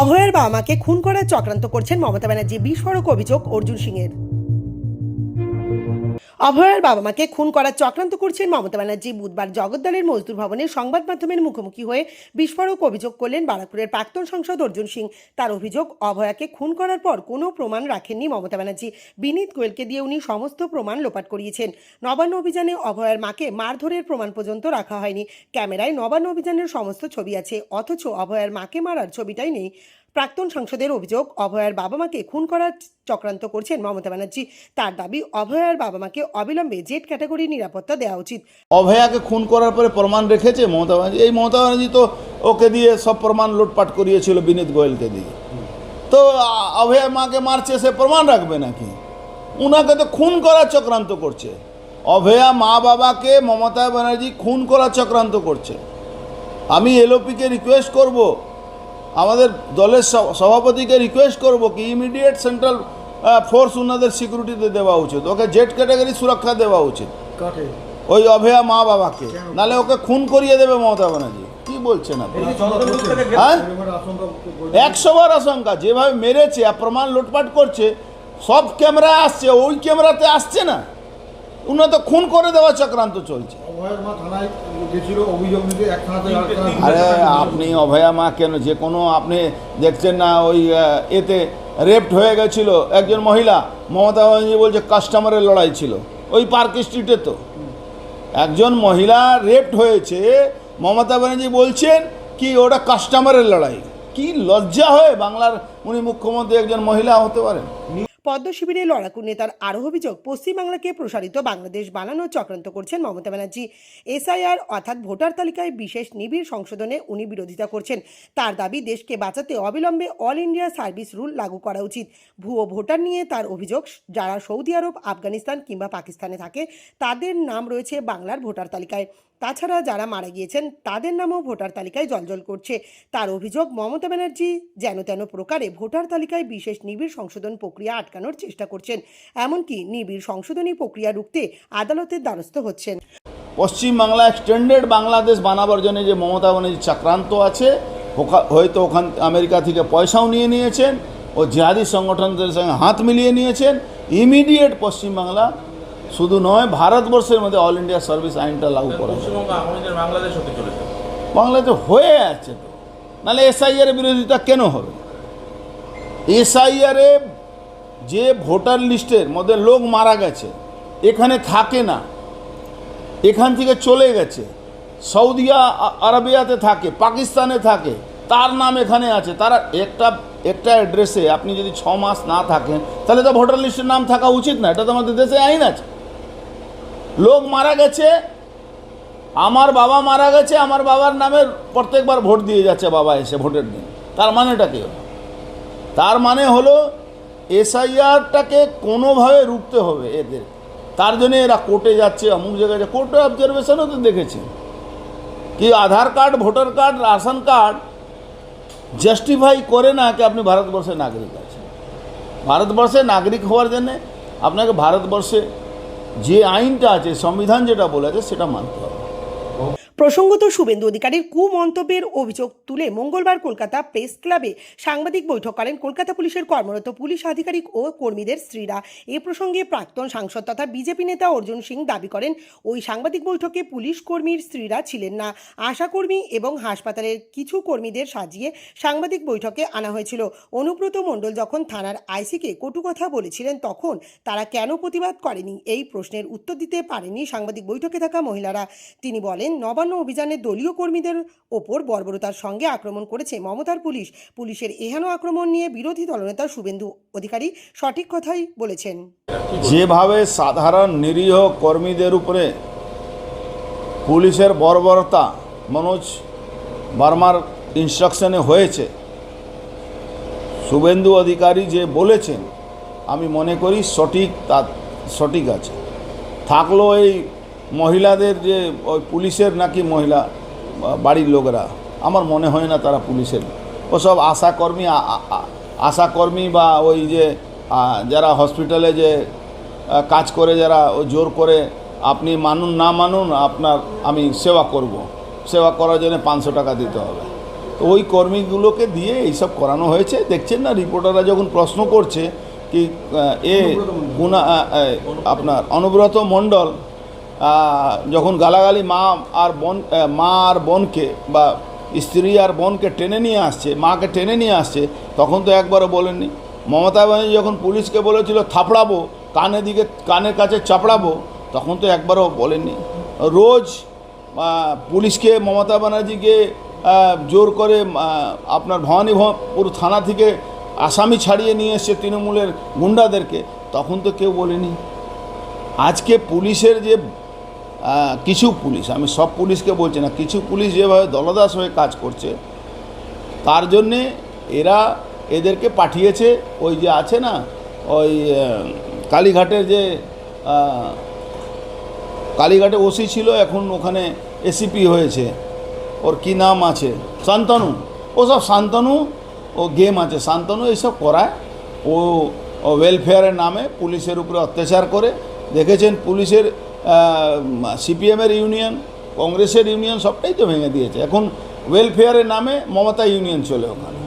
অভয়ের বাবা মাকে খুন করার চক্রান্ত করছেন মমতা ব্যানার্জি, বিস্ফোরক অভিযোগ অর্জুন সিংয়ের। অভয়ের বাবা মাকে খুন করার চক্রান্ত করছেন মমতা ব্যানার্জি। বুধবার জগদ্দলের মজদুর ভবনে সংবাদ মাধ্যমের মুখোমুখি হয়ে বিস্ফোরক অভিযোগ করলেন বারাকপুরের প্রাক্তন সাংসদ অর্জুন সিং। তার অভিযোগ, অভয়াকে খুন করার পর কোনো প্রমাণ রাখেননি মমতা ব্যানার্জি। বিনীত গোয়েলকে দিয়ে উনি সমস্ত প্রমাণ লোপাট করিয়েছেন। নবান্ন অভিযানে অভয়ের মাকে মারধরের প্রমাণ পর্যন্ত রাখা হয়নি। ক্যামেরায় নবান্ন অভিযানের সমস্ত ছবি আছে। অথচ অভয়ের মাকে মারার ছবিটাই নেই। প্রাক্তন সাংসদের অভিযোগ, অভয়ার বাবা মাকে খুন করার চক্রান্ত করছেন মমতা ব্যানার্জি। তার দাবি, অভয়ার বাবা মাকে অবিলম্বে জেড ক্যাটাগরির নিরাপত্তা দেওয়া উচিত। অভয়াকে খুন করার পরে প্রমাণ রেখেছে মমতা ব্যানার্জি। এই মমতা ব্যানার্জি তো ওকে দিয়ে সব প্রমাণ লুটপাট করিয়েছিল বিনীত গোয়েলকে দিয়ে। তো অভয়া মাকে মারছে, সে প্রমাণ রাখবে নাকি? উনাকে তো খুন করার চক্রান্ত করছে। অভয়া মা বাবাকে মমতা ব্যানার্জি খুন করার চক্রান্ত করছে। আমি এলওপিকে রিকোয়েস্ট করব আমাদের দলের সভাপতিকে রিকোয়েস্ট করব কি ইমিডিয়েট সেন্ট্রাল ফোর্স ওনাদের সিকিউরিটিতে দেওয়া উচিত। ওকে জেড ক্যাটাগরি সুরক্ষা দেওয়া উচিত। ওই অভয়া মা বাবাকে। নালে ওকে খুন করিয়ে দেবে মমতা ব্যানার্জি। কি বলছেন আপনি? হ্যাঁ? একশো বার আশঙ্কা যেভাবে মেরেছে আর প্রমাণ লুটপাট করছে সব ক্যামেরা আসছে ওই ক্যামেরাতে আসছে না। উনি তো খুন করে দেওয়া চক্রান্ত চলছে। আরে আপনি অভয়া মা কেন? যে কোনো আপনি দেখছেন না ওই এতে রেপ্ট হয়ে গেছিল একজন মহিলা। মমতা ব্যানার্জি বলছে কাস্টমারের লড়াই ছিল। ওই পার্ক স্ট্রিটে তো। একজন মহিলা রেপ্ট হয়েছে মমতা ব্যানার্জি বলছেন কি ওটা কাস্টমারের লড়াই। কি লজ্জা হয় বাংলার উনি মুখ্যমন্ত্রী একজন মহিলা হতে পারেন? পদ্ম শিবিরে লড়াকু নেতার আরও অভিযোগ পশ্চিমবাংলাকে প্রসারিত বাংলাদেশ বানানোর চক্রান্ত করছেন মমতা ব্যানার্জি। এসআইআর অর্থাৎ ভোটার তালিকায় বিশেষ নিবিড় সংশোধনে উনি বিরোধিতা করছেন। তার দাবি, দেশকে বাঁচাতে অবিলম্বে অল ইন্ডিয়া সার্ভিস রুল লাগু করা উচিত। ভুয়ো ভোটার নিয়ে তার অভিযোগ, যারা সৌদি আরব, আফগানিস্তান কিংবা পাকিস্তানে থাকে, তাদের নাম রয়েছে বাংলার ভোটার তালিকায়। তাছাড়া যারা মারা গিয়েছেন, তাদের নামও ভোটার তালিকায় জলজল করছে। তার অভিযোগ, মমতা ব্যানার্জি যেন তেন প্রকারে ভোটার তালিকায় বিশেষ নিবিড় সংশোধন প্রক্রিয়া আটকানোর চেষ্টা করছেন। এমনকি নিবিড় সংশোধনী প্রক্রিয়া রুখতে আদালতের দ্বারস্থ হচ্ছেন। পশ্চিমবাংলা এক্সটেন্ডেড বাংলাদেশ বানাবার জন্য যে মমতা ব্যানার্জি চক্রান্ত আছে হয়তো ওখান আমেরিকা থেকে পয়সাও নিয়ে নিয়েছেন ও জিহাদি সংগঠনদের সঙ্গে হাত মিলিয়ে নিয়েছেন, ইমিডিয়েট পশ্চিমবাংলা শুধু নয় ভারতবর্ষের মধ্যে অল ইন্ডিয়া সার্ভিস আইনটা লাগু করা। বাংলাদেশ হয়ে আছে তো। নাহলে এসআইআর বিরোধিতা কেন হবে? এসআইআরে যে ভোটার লিস্টের মধ্যে লোক মারা গেছে এখানে থাকে না। এখান থেকে চলে গেছে। সৌদিয়া আরবিয়াতে থাকে পাকিস্তানে থাকে তার নাম এখানে আছে। তারা একটা একটা অ্যাড্রেসে আপনি যদি ছ মাস না থাকেন তাহলে তো ভোটার লিস্টের নাম থাকা উচিত না। এটা তো আমাদের দেশে আইন আছে। লোক মারা গেছে, আমার বাবা মারা গেছে, আমার বাবার নামে প্রত্যেকবার ভোট দিয়ে যাচ্ছে বাবা এসে ভোটের দিন। তার মানেটা কি হলো? তার মানে হলো, এসআইআরটাকে কোনোভাবে রুখতে হবে এদের। তার জন্য এরা কোর্টে যাচ্ছে, অমুক জায়গায়। কোর্টে অবজারভেশনও তো দেখেছি। কি Aadhaar card, voter card, ration card justify করে না কি আপনি ভারতবর্ষের নাগরিক আছেন? ভারতবর্ষের নাগরিক হওয়ার জন্যে আপনাকে ভারতবর্ষে যে আইনটা আছে সংবিধান যেটা বলেছে সেটা মানতে হবে প্রসঙ্গত শুভেন্দু অধিকারীর কুমন্তব্যের অভিযোগ তুলে মঙ্গলবার কলকাতা প্রেস ক্লাবে সাংবাদিক বৈঠক করেন কলকাতা পুলিশের কর্মরত পুলিশ আধিকারিক ও কর্মীদের স্ত্রীরা। এ প্রসঙ্গে প্রাক্তন সাংসদ তথা বিজেপি নেতা অর্জুন সিং দাবি করেন, ওই সাংবাদিক বৈঠকে পুলিশ কর্মীর স্ত্রীরা ছিলেন না। আশাকর্মী এবং হাসপাতালের কিছু কর্মীদের সাজিয়ে সাংবাদিক বৈঠকে আনা হয়েছিল। অনুব্রত মণ্ডল যখন থানার আইসিকে কটু কথা বলেছিলেন তখন তারা কেন প্রতিবাদ করেনি? এই প্রশ্নের উত্তর দিতে পারেনি সাংবাদিক বৈঠকে থাকা মহিলারা। তিনি বলেন, নবান্ন অভিযানে দলীয় কর্মীদের ওপর বর্বরতার সঙ্গে আক্রমণ করেছে মমতার পুলিশ। পুলিশের এহেন আক্রমণ নিয়ে বিরোধী দলনেতা শুভেন্দু অধিকারী সঠিক কথাই বলেছেন। যেভাবে সাধারণ নিরীহ কর্মীদের উপরে পুলিশের বর্বরতা মনোজ বার্মার ইনস্ট্রাকশনে হয়েছে, শুভেন্দু অধিকারী যে বলেছেন, আমি মনে করি সঠিক তা সঠিক আছে। থাকল এই মহিলাদের যে ওই পুলিশের নাকি মহিলা বাড়ির লোকরা আমার মনে হয় না তারা পুলিশের। ওসব আশাকর্মী আশাকর্মী বা ওই যে যারা হসপিটালে যে কাজ করে যারা ও জোর করে আপনি মানুন না মানুন আপনার আমি সেবা করব। সেবা করার জন্য পাঁচশো টাকা দিতে হবে। তো ওই কর্মীগুলোকে দিয়ে এইসব করানো হয়েছে। দেখছেন না রিপোর্টাররা যখন প্রশ্ন করছে কি এ আহ, আপনার অনুব্রত মণ্ডল যখন গালাগালি মা আর বোন মা আর বোনকে বা স্ত্রী আর বোনকে টেনে নিয়ে আসছে, মাকে টেনে নিয়ে আসছে, তখন তো একবারও বলেননি। মমতা ব্যানার্জি যখন পুলিশকে বলেছিল, থাপড়াবো কানের দিকে, কানের কাছে চাপড়াবো, তখন তো একবারও বলেননি। রোজ পুলিশকে, মমতা ব্যানার্জিকে জোর করে আপনার ভবানীপুর থানা থেকে আসামি ছাড়িয়ে নিয়ে এসছে তৃণমূলের গুন্ডাদেরকে, তখন তো কেউ বলেনি। আজকে পুলিশের যে কিছু পুলিশ, আমি সব পুলিশকে বলছি না, কিছু পুলিশ যেভাবে দলদাস হয়ে কাজ করছে, তার জন্যে এরা এদেরকে পাঠিয়েছে, ওই যে আছে না, ওই কালীঘাটের যে কালীঘাটে ওসি ছিল, এখন ওখানে এসিপি হয়েছে, ওর কি নাম আছে? শান্তনু, ও সব শান্তনু, ও গেম আছে, শান্তনু এইসব করায়, ও ওয়েলফেয়ারের নামে পুলিশের উপরে অত্যাচার করে, দেখেছেন পুলিশের সিপিএমের ইউনিয়ন, কংগ্রেসের ইউনিয়ন সবটাই তো ভেঙে দিয়েছে। এখন ওয়েলফেয়ারের নামে মমতা ইউনিয়ন চলে ওখানে।